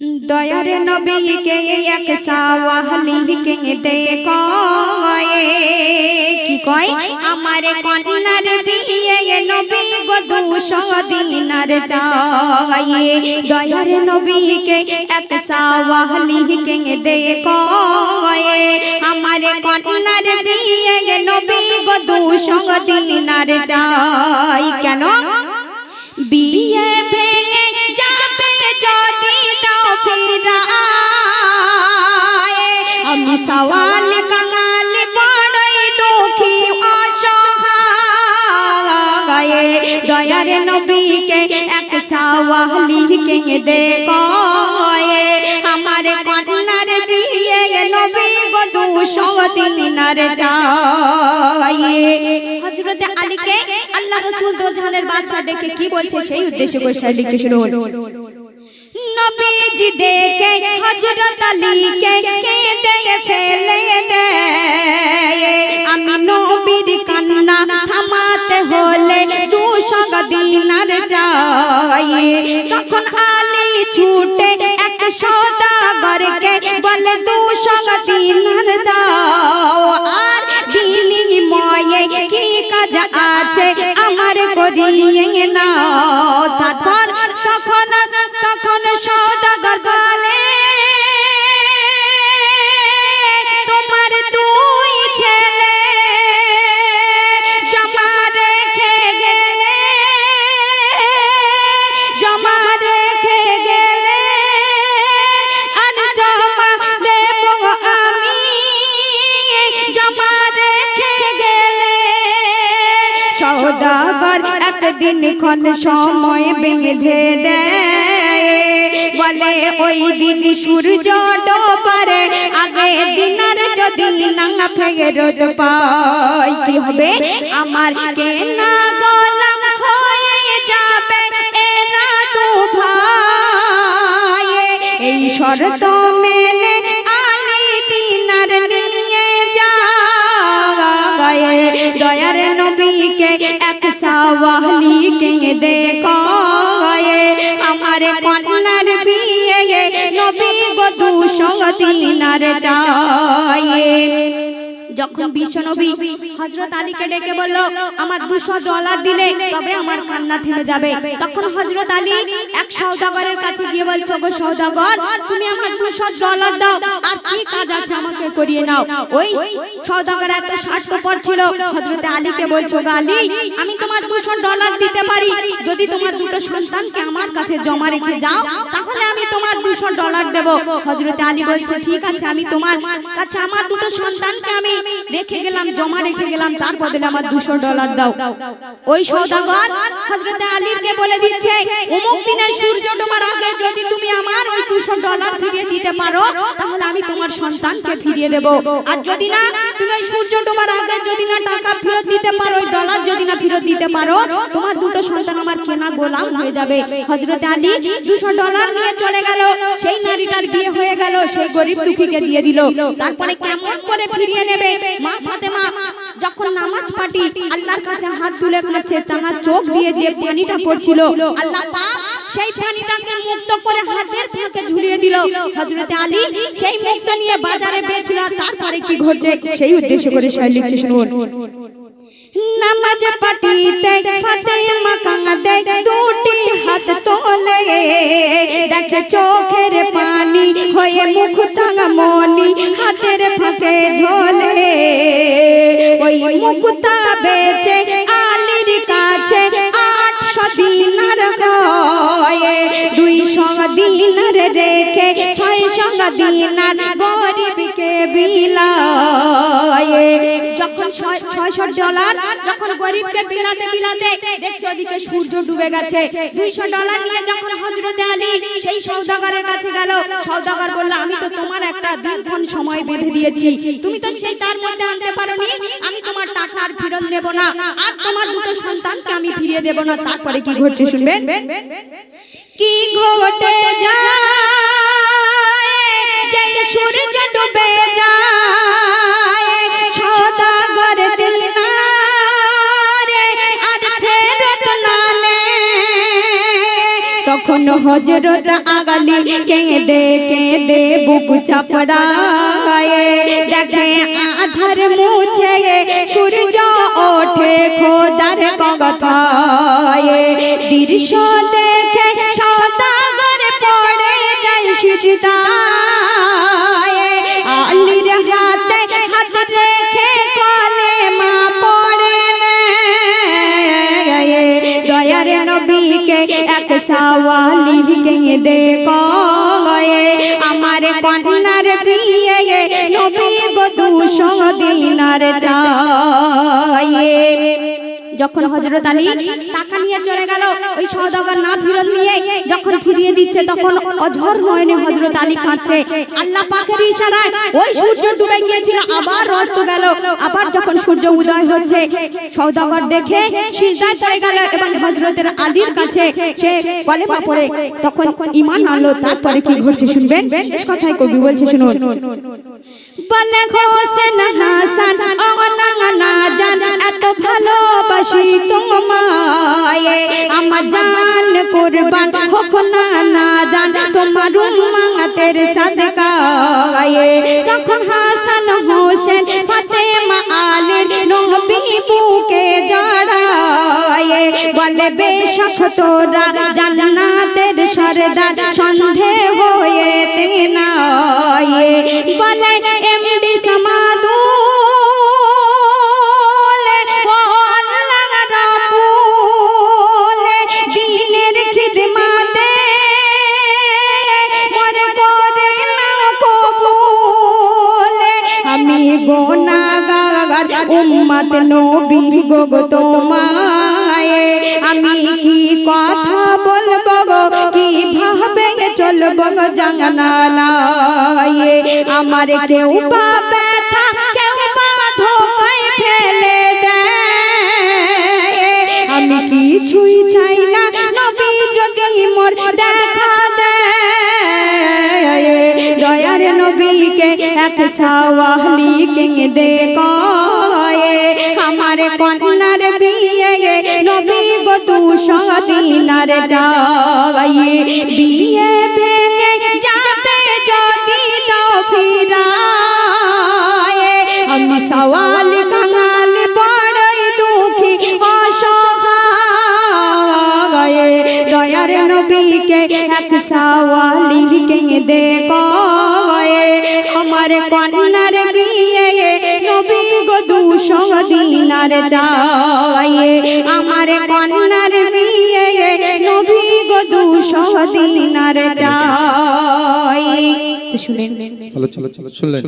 দয়ার নবীকে এক সাওয়াহলিকে দেখো কি কয়? আমার কন্যার বিয়ে নবী গো দুশো দিনার চাই দয়ার নবীকে এক সাওয়াহলিকে দেখো আমার কন্যার বিয়ে নবী গো দুশো দিনার চাই কেন? বিয়ে এক সাওয়ালিকে দেখো আমার কন্যার বিয়ে নবী গো দুশো দিনার চাই হযরত আল্লাহ রাসূল বাদশা কি বলছে সেই উদ্দেশ্যে নবীজি হযরত কেঁদে ফেলে আমি নবীর কান্না হলে দুশো দিনার যাই তখন আলী ছুটে এক সদাগরকে বলে দু সদিনার দাও, আর বিনিময়ে কি কাজ আছে? আমার করিয়ে না তারপর তখন তখন সদাগর একদিন ক্ষণ সময় বেঁধে দেয়। বলে ওই দিন সূর্য ডোবারে, আগে দিনার যদি না ফেরত পাই, কি হবে? আমার কেনা গোলাম হয়ে যাবে এরা দু ভাই। এই শর্ত মেনে আলী দিনার নিয়ে যায় দয়ার নবীকে এক সাওয়ালিকে দেখো আমার কন্যার বিয়ে নবী গো দুশো দিনার চাই যখন বিশ্বনবী হজরত আলীকে ডেকে বলল আমার দুশো ডলার দিলে তবে আমার কান্না থেমে যাবে। তখন হজরত আলী এক সৌদাগরের কাছে গিয়ে বলছো গো সৌদাগর তুমি আমার দুশো ডলার দাও আর কি কাজ আছে আমাকে করিয়ে নাও। ওই সৌদাগর এত স্বার্থপর ছিল হজরত আলীকে বলছো গো আলী আমি তোমার দুশো ডলার দিতে পারি। যদি তোমার দুটো সন্তানকে আমার কাছে জমা রেখে যাও তাহলে আমি তোমার দুশো ডলার দেব। হজরত আলী বলছে ঠিক আছে আমি তোমার কাছে আমার দুটো সন্তানকে আমি রেখে গেলাম জমা রেখে গেলাম তার বদলে আমার দুশো ডলার দাও। ওই সৌদাগর হজরত আলীকে বলে দিচ্ছে অমুক দিনে সূর্য ডোবার আগে যদি তুমি আমার ওই দুশো ডলার ফিরিয়ে দিতে পারো তাহলে আমি তোমার সন্তানকে ফিরিয়ে দেব। আর যদি না তুমি ওই সূর্য ডোবার আগে যদি না টাকা ফেরত দিতে পারো ওই ডলার যদি না ফেরত দিতে পারো তোমার দুটো সন্তান আমার কেনা গোলাম হয়ে যাবে। হজরত আলী দুশো ডলার নিয়ে চলে গেল সেই নারীটার বিয়ে হয়ে গেল সেই গরিব দুঃখীকে দিয়ে দিল। তারপরে কেমন করে ফিরিয়ে নেবে? তারপরে কি ঘটছে? সেই উদ্দেশ্য করে চোখের পানি হয়ে মুখ তাঙা মনি হাতের ফাঁকে ঝোলে। ওই মুক্তা বেচে আলির কাছে আটশো দিনার গয়ে দুইশো দিনার রেখে ছয়শো দিনার গরিবকে ছয়শো ডলার যখন গরিবকে বিলাতে বিলাতে দেখছ ওদিকে সূর্য ডুবে গেছে। দুইশো ডলার নিয়ে যখন সেই সৌদাগরের কাছে গেল সৌদাগর বলল, আমি তো তোমার একটা দীর্ঘন সময় বেঁধে দিয়েছি। তুমি তো সেই তার মধ্যে আনতে পারোনি। আমি তোমার টাকা আর ফেরত নেব না। আর তোমার দুটো সন্তানকে আমি ফিরিয়ে দেব না। তারপরে কি ঘটছে শুনবেন? কি ঘটে যায়? সূর্য ডুবে যায় তখন হজরত আগালি কেঁদে কেঁদে বুক চাপড়া গায়ে। দেখে আধার মুছে সূর্য ওঠে খোদার কথায় দৃশ্য দেখে সদাগর পড়ে যায় সিজদায় সাওয়ালি কে দেখো আমার কন্যার বিয়ে নবী গো দুশো দিনার চাই যখন হজরত আলী টাকা নিয়ে চলে গেল ওই সওদাগর না ফেরত নিয়ে যখন ফিরিয়ে দিচ্ছে তখন অঝর নয়নে হজরত আলী কাঁদছে। আল্লাহ পাকের ইশারায় ওই সূর্য ডুবে গিয়েছিল আবার অস্ত গেল আবার যখন সূর্য উদয় হচ্ছে সওদাগর দেখে সিজদায় পড়ে গেল এবং হজরতের আলীর কাছে সে কলেমা পড়ে তখন ঈমান আনলো তারপরে কি ঘটছে শুনবেন? শেষ কথায় কবি বলছে শুনুন। বলে হোসেন হাসান বলে বেশক তোরা জান্নাতের সরদার, সন্ধে হয়ে তেনায়। বলে, এমডি সমাদু গোনাগার, উম্মত নবী গো গো তোমায় আমি কি কথা বলব গো? কি ভাবে চলবো গো জানা নাই আমার কেউ পা ব্যথা, কেউ ফেলে দেয়। আমি কিছুই চাই না, নবী যদি মোর দেখা দেয়। দয়ার নবীকে এক সাওয়ালি কে দেখো আমার কন্যার বিয়ে নবী গো দুশো দিনার যাই বিয়ে ভেঙে যাবে যদি ফিরায় আমি সওয়াল বড়ই দুঃখী, অসহায়। দয়ার নবীকে এক সাওয়ালি আমার কন্যার বিয়ে নবী গো দিনার যাওয়াইয়ে, আমার কন্যার বিয়ে নবী গো দুশো দিনার চাই শুনেন। চলো চলো চলো শুনলেন